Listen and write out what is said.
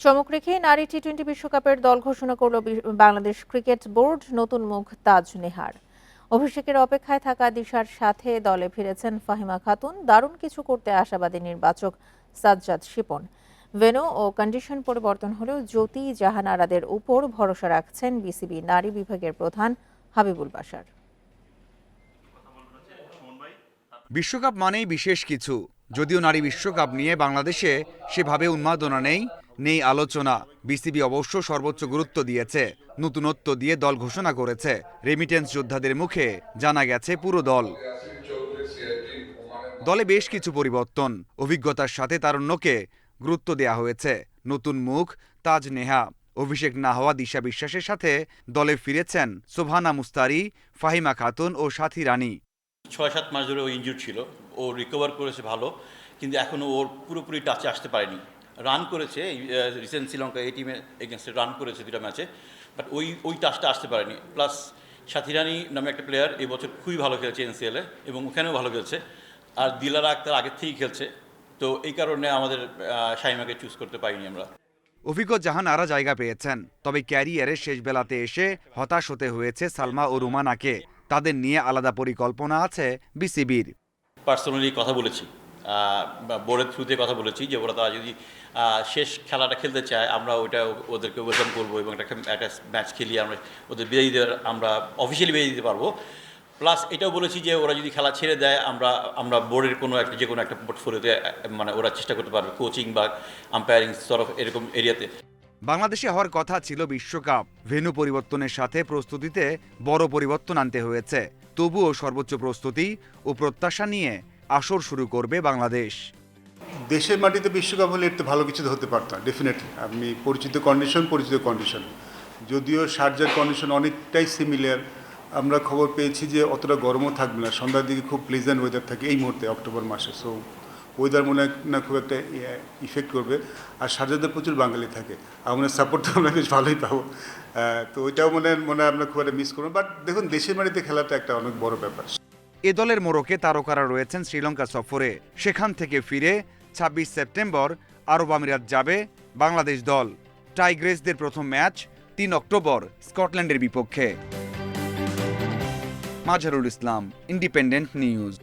চমক রেখে নারী টি টোয়েন্টি বিশ্বকাপের দল ঘোষণা করল বাংলাদেশ ক্রিকেট বোর্ড নতুন মুখ তাজ নেহার। অভিষেকের অপেক্ষায় থাকা দিশার সাথে দলে ফিরেছেন ফাহিমা খাতুন। দারুণ কিছু করতে আশাবাদী নির্বাচক সাজ্জাদ শিপন। ভেনু ও কন্ডিশন পরিবর্তন হলেও জ্যোতি জাহান আরাদের উপর ভরসা রাখছেন বিসিবি নারী বিভাগের প্রধান হাবিবুল বাশার। বিশ্বকাপ মানেই বিশেষ কিছু। যদিও নারী বিশ্বকাপ নিয়ে বাংলাদেশে সেভাবে উন্মাদনা নেই নেই আলোচনা। বিসিবি অবশ্য সর্বোচ্চ গুরুত্ব দিয়েছে। নতুনত্ব দিয়ে দল ঘোষণা করেছে। রেমিটেন্স যোদ্ধাদের মুখে জানা গেছে পুরো দল। দলে বেশ কিছু পরিবর্তন। অভিজ্ঞতার সাথে তারুণ্যকে গুরুত্ব দেওয়া হয়েছে। নতুন মুখ তাজ নেহা। অভিষেক না হওয়া দিশা বিশ্বাসের সাথে দলে ফিরেছেন সোভানা মুস্তারি, ফাহিমা খাতুন ও সাথী রানী। ছয় সাত মাস ধরে ও ইনজুর ছিল। ও রিকভার করেছে ভালো, কিন্তু এখনও ওর পুরোপুরি টাচে আসতে পারেনি। রান করেছে রিসেন্ট শ্রীলঙ্কা এই টিমে এগেনস্টে রান করেছে দুটা ম্যাচে বাট ওই ওই টাচটা আসতে পারেনি। প্লাস সাথিরানি নামে একটা প্লেয়ার এই বছর খুবই ভালো খেলছে এনসিএলে এবং ওখানেও ভালো খেলছে। আর দিলারা আক্তার আগের থেকেই খেলছে। তো এই কারণে আমাদের শাইমাকে চুজ করতে পারিনি আমরা। অভিজ্ঞ জাহান আরা জায়গা পেয়েছেন তবে ক্যারিয়ারের শেষ বেলাতে এসে হতাশ হতে হয়েছে সালমা ও রুমানাকে। তাদের নিয়ে আলাদা পরিকল্পনা আছে বিসিবির। পার্সোনালি কথা বলেছি। বোর্ডের থ্রুতে কথা বলেছি যে ওরা তারা যদি শেষ খেলাটা খেলতে চায়, আমরা ওইটা ওদেরকে ওয়েলকাম করব এবং একটা একটা ম্যাচ খেলিয়ে আমরা ওদের বিদায় দিতে, আমরা অফিসিয়ালি বিদায় দিতে পারব। প্লাস এটাও বলেছি যে ওরা যদি খেলা ছেড়ে দেয়, আমরা আমরা বোর্ডের কোনো একটা যে কোনো একটা পোর্টফোলিওতে মানে ওরা চেষ্টা করতে পারবে কোচিং বা আম্পায়ারিং তরফ এরকম এরিয়াতে বাংলাদেশে হওয়ার কথা ছিল বিশ্বকাপ। ভেনু পরিবর্তনের সাথে প্রস্তুতিতে বড় পরিবর্তন আনতে হয়েছে। তবুও সর্বোচ্চ প্রস্তুতি ও প্রত্যাশা নিয়ে আসর শুরু করবে বাংলাদেশ। দেশের মাটিতে বিশ্বকাপ হলে একটু ভালো কিছু হতে পারতাম ডেফিনেটলি আমি পরিচিত কন্ডিশন পরিচিত কন্ডিশন যদিও সার্জার কন্ডিশন অনেকটাই সিমিলার আমরা খবর পেয়েছি যে অতটা গরমও থাকবে না। সন্ধ্যার দিকে খুব প্লেজেন্ট ওয়েদার থাকে এই মুহূর্তে, অক্টোবর মাসে। সো ওয়েদার মনে না খুব একটা ইফেক্ট করবে। আর সার্জারদের প্রচুর বাঙালি থাকে। আমাদের সাপোর্টটা আমরা বেশ ভালোই পাবো। তো ওইটাও মনে মনে হয় আমরা খুব একটা মিস করব বাট দেখুন, দেশের মাটিতে খেলাটা একটা অনেক বড় ব্যাপার। এ দলের মোড়কে তারকারা রয়েছেন শ্রীলঙ্কা সফরে। সেখান থেকে ফিরে ছাব্বিশ সেপ্টেম্বর আরব আমিরাত যাবে বাংলাদেশ দল। টাইগ্রেসদের প্রথম ম্যাচ তিন অক্টোবর স্কটল্যান্ডের বিপক্ষে। Majharul Islam, Independent News.